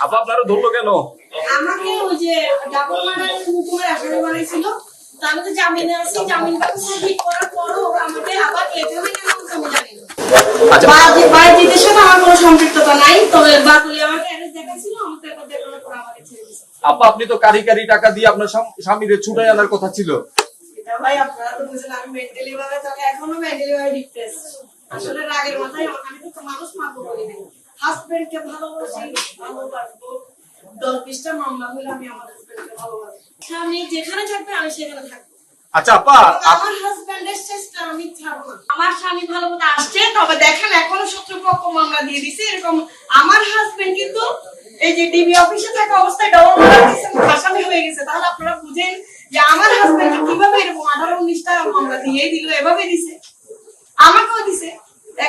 আপা আপনারা ধরলো কেন? আমাকে ওই যে ডাবল মার্ডারের হুকুমের আসামি বানাইছিল আমি তো জামিনে আছি জামিন বাবু ঠিক করার পরও আমাকে আবার এভাবে কেন আমি জানি না। আচ্ছা। আপা আপনি তো কারি কারি টাকা দিয়ে আপনার স্বাম- স্বামীরে ছুটাই আনার কথা ছিল। ভাই আপনারা তো বুঝেন আমি মেন্টালি ভাবে এখনও মেন্টালি ভাবে ডিপ্রেস আসলে রাগের মাথায় আমি তো মানুষ মারবো বলি নাই। হাজবেন্ডকে ভালোবাসি ভালোবাসবো দশ বিশটা মামলা হলে আমি আমার হাজবেন্ডকে ভালোবাসি। স্বামী যেখানে থাকবে আমি সেখানে থাকব। আচ্ছা আপা আমার হাজবেন্ডের চেষ্টা আমি ছাড়বো আমার স্বামী ভালো মতো আসছে তবে দেখেন এখনও শত্রুপক্ষ মামলা দিয়ে দিছে। এরকম আমার হাজবেন্ড কিন্তু এই যে ডিবি অফিসে থাকা অবস্থায় ডবল মামলা আসামি হয়ে গেছে। তাহলে আপনারা বুঝেন যে আমার হাজবেন্ড কীভাবে এরকম আঠারো উনিশটা মামলা দিয়ে দিল এভাবে দিছে।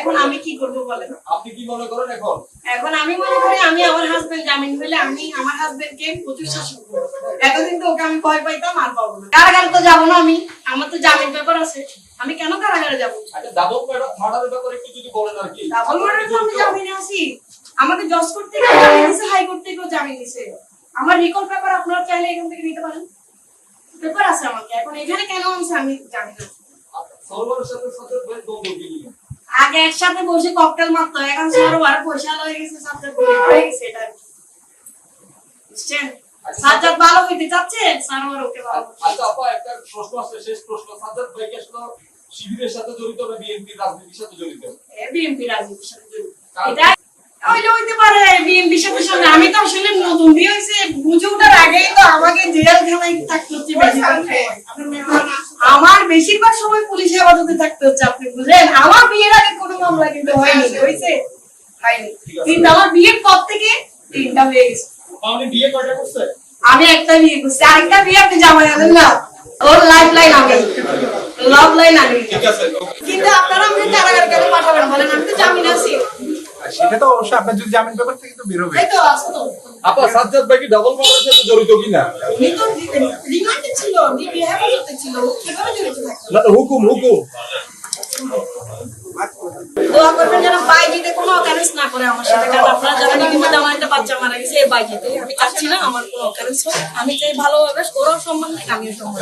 এখন আমি কি করব বলেন? আপনি কি মনে করেন এখন? এখন আমি মনে করি আমি আমার হাজবেন্ড জামিন হলে আমি আমার হাজবেন্ডকে প্রচুর শাসন করব। এতদিন তো ওকে আমি ভয় পাইতাম আর পাবো না। কারাগারে তো যাব না আমি। আমার তো জামিন পেপার আছে। আমি কেন কারাগারে যাব? আচ্ছা ডাবল মার্ডারের ব্যাপারে একটু যদি বলেন আর কি? ডাবল মার্ডার তো আমি জামিনে আছি। আমাকে জজ করতে গিয়ে জামিন দিছে হাইকোর্ট থেকেও জামিন দিছে। আমার রিকল পেপার আপনারা চাইলে এখান থেকে নিতে পারেন। পেপার আছে আমাকে। এখন এখানে কেন আছে আমি জানি না। সলমানের সাথে সাথে দ্বন্দ্ব কি? আগে একসাথে বসে ককটেল মারতো এখন সরোবার পয়সা লয়ে গেছে সাথে হয়ে গেছে এটা। বুঝছেন? সাজ্জাদ ভালো হইতে চাচ্ছে সারোয়ার ওকে ভালো আচ্ছা আপা একটা প্রশ্ন আছে শেষ প্রশ্ন। সাজ্জাদ ভাই কি আসলে শিবিরের সাথে জড়িত না বিএনপি রাজনীতির সাথে জড়িত? বিএমপি রাজনীতির সাথে জড়িত। এটা ওইটা হইতে পারে বিএমপি সাথে সাথে আমি তো আসলে নতুন বিয়ে হয়েছে বুঝে ওঠার আগেই তো আমাকে জেলখানায় থাকতে হচ্ছে বেশিরভাগ সময় পুলিশ হেফাজতে থাকতে হচ্ছে আপনি বুঝলেন? আমার বিয়ের আগে কোনো মামলা কিন্তু হয়নি হয়েছে? হয়নি। কিন্তু আমার বিয়ের পর থেকে তিনটা হয়ে গেছে। আপনি বিয়ে কয়টা করছেন? আমি একটা বিয়ে করছি। আরেকটা বিয়ে আপনি জামাই আনেন না? ওর লাইফ লাইন আমি। লাভ লাইন আমি কিন্তু আপনারা আমাকে কারাগার কেন পাঠাবেন বলেন? আমি তো জামিন আছি। আর সেটা তো অবশ্যই আপনার যদি জামিন পেপার থেকে তো বের হবে। এই তো আছে তো। আপা সাজ্জাদ ভাই কি ডাবল মার্ডারের সাথে জড়িত কিনা? উনি তো ছিল ছিল কীভাবে জড়িত না হুকুম হুকুম। দোয়া করবেন যেন বাইজিতে কোনো অকারেন্স না করে আমার সাথে কারণ আপনারা জানেন ইতিমধ্যে আমার একটা বাচ্চা মারা গেছে এই বাইজিতে আমি চাচ্ছি না আমার কোনো অকারেন্স হোক। আমি চাই ভালোভাবে ওরাও সম্মান আমি আমিও সম্মান।